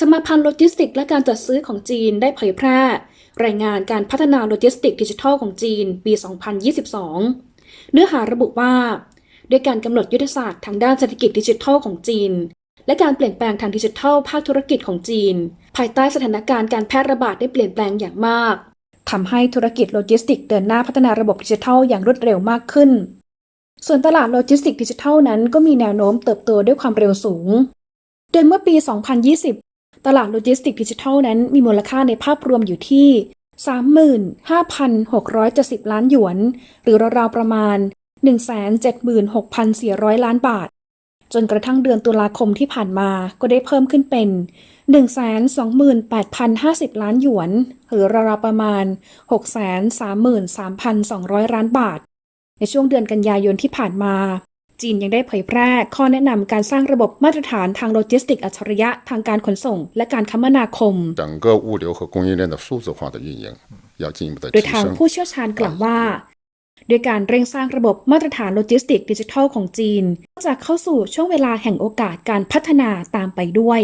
สมาพันธ์โลจิสติก และการจัดซื้อของจีนได้เผยแพร่ รายงานการพัฒนาโลจิสติกดิจิทัลของจีนปี 2022 เนื้อหาระบุว่า ด้วยการกำหนดยุทธศาสตร์ทางด้านเศรษฐกิจดิจิทัลของจีน และการเปลี่ยนแปลงทางดิจิทัลภาคธุรกิจของจีน ภายใต้สถานการณ์การแพร่ระบาดได้เปลี่ยนแปลงอย่างมากทำให้ธุรกิจโลจิสติกเดินหน้าพัฒนาระบบดิจิทัลอย่างรวดเร็วมากขึ้น ส่วนตลาดโลจิสติกดิจิทัลนั้นก็มีแนวโน้มเติบโตด้วยความเร็วสูง โดยเมื่อปี 2020 ตลาดโลจิสติกส์ดิจิทัลนั้นมีมูลค่าในภาพรวมอยู่ที่ 35,670 ล้านหยวน หรือราวๆประมาณ 176,400 ล้านบาท จนกระทั่งเดือนตุลาคมที่ผ่านมาก็ได้เพิ่มขึ้นเป็น 128,050 ล้านหยวน หรือราวๆประมาณ 633,200 ล้านบาท ในช่วงเดือนกันยายนที่ผ่านมา จีนยังได้เผยแพร่ข้อแนะนำการสร้างระบบมาตรฐานทางโลจิสติกอัจฉริยะทางการขนส่ง และการคมนาคมโดยทางผู้เชี่ยวชาญกล่าวว่าด้วยการเร่งสร้างระบบมาตรฐานโลจิสติกดิจิทัลของจีน จะเข้าสู่ช่วงเวลาแห่งโอกาสการพัฒนาตามไปด้วย